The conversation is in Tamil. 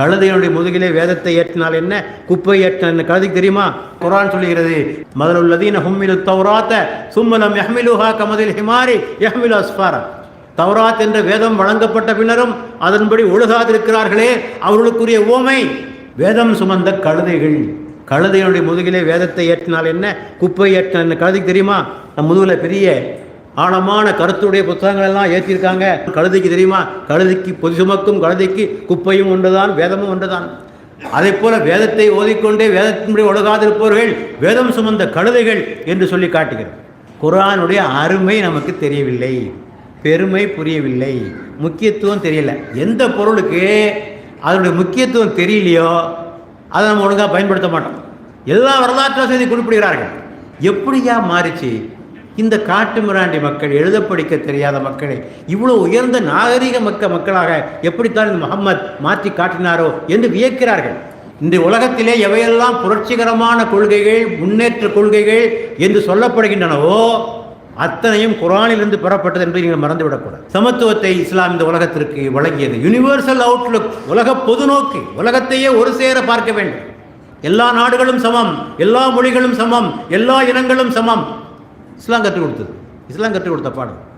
கழுதையினுடைய முதுகிலே வேதத்தை ஏற்றினால் என்ன? குப்பை ஏற்றினால் என்ன? கழுதைக்கு தெரியுமா? குரான் சொல்லுகிறது முதலுள்ளதீன ஹும்மிலு தௌராத்த சும்மலம் யஹ்மிலுஹா கமதில் ஹிமாரி யஹ்மிலு அஸ்ஃபாரா. தௌராத் என்ற வேதம் வழங்கப்பட்ட பின்னரும் அதன்படி ஒழுகாதிருக்கிறார்களே அவர்களுக்குரிய ஓமை. வேதம் சுமந்த கழுதைகள் கழுதையினுடைய முதுகிலே வேதத்தை ஏற்றினால் என்ன? குப்பை ஏற்றினால் என்ன? கழுதைக்கு தெரியுமா? நம் முதுகில் பெரிய ஆழமான கருத்துடைய புத்தகங்கள் எல்லாம் ஏற்றிருக்காங்க. கழுதைக்கு தெரியுமா? கழுதைக்கு பொது சுமக்கும் கழுதைக்கு குப்பையும் ஒன்றுதான் வேதமும் ஒன்றுதான். அதே போல வேதத்தை ஓதிக்கொண்டே வேதத்தின்படி ஒழுகாதிருப்பவர்கள் வேதம் சுமந்த கழுதைகள் என்று சொல்லி காட்டுகிறேன் குரானுடைய அருமை நமக்கு தெரியவில்லை. பெருமை புரியவில்லை. முக்கியத்துவம் தெரியல. எந்த பொருளுக்கு அதனுடைய முக்கியத்துவம் தெரியலையோ அதை நம்ம ஒழுங்காக பயன்படுத்த மாட்டோம். எல்லா வரலாற்று வசதி குறிப்பிடுகிறார்கள். எப்படியா மாறிச்சு? இந்த காட்டு மிராண்டி மக்கள் எழுத படிக்க தெரியாத மக்களை இவ்வளோ உயர்ந்த நாகரிக மக்க மக்களாக எப்படித்தான் இந்த முகம்மது மாற்றி காட்டினாரோ என்று வியக்கிறார்கள். இந்த உலகத்திலே எவையெல்லாம் புரட்சிகரமான கொள்கைகள் முன்னேற்ற கொள்கைகள் என்று சொல்லப்படுகின்றனவோ அத்தனையும் குரானிலிருந்து பெறப்பட்டது என்பதை நீங்கள் மறந்துவிடக்கூடாது. சமத்துவத்தை இஸ்லாம் இந்த உலகத்திற்கு வழங்கியது. யுனிவர்சல் அவுட்லுக் உலக பொதுநோக்கு உலகத்தையே ஒரு சேர பார்க்க வேண்டும். எல்லா நாடுகளும் சமம் எல்லா மொழிகளும் சமம் எல்லா இனங்களும் சமம். இஸ்லாம் கற்றுக் கொடுத்தது. இஸ்லாம் கற்றுக் கொடுத்த பாடம்.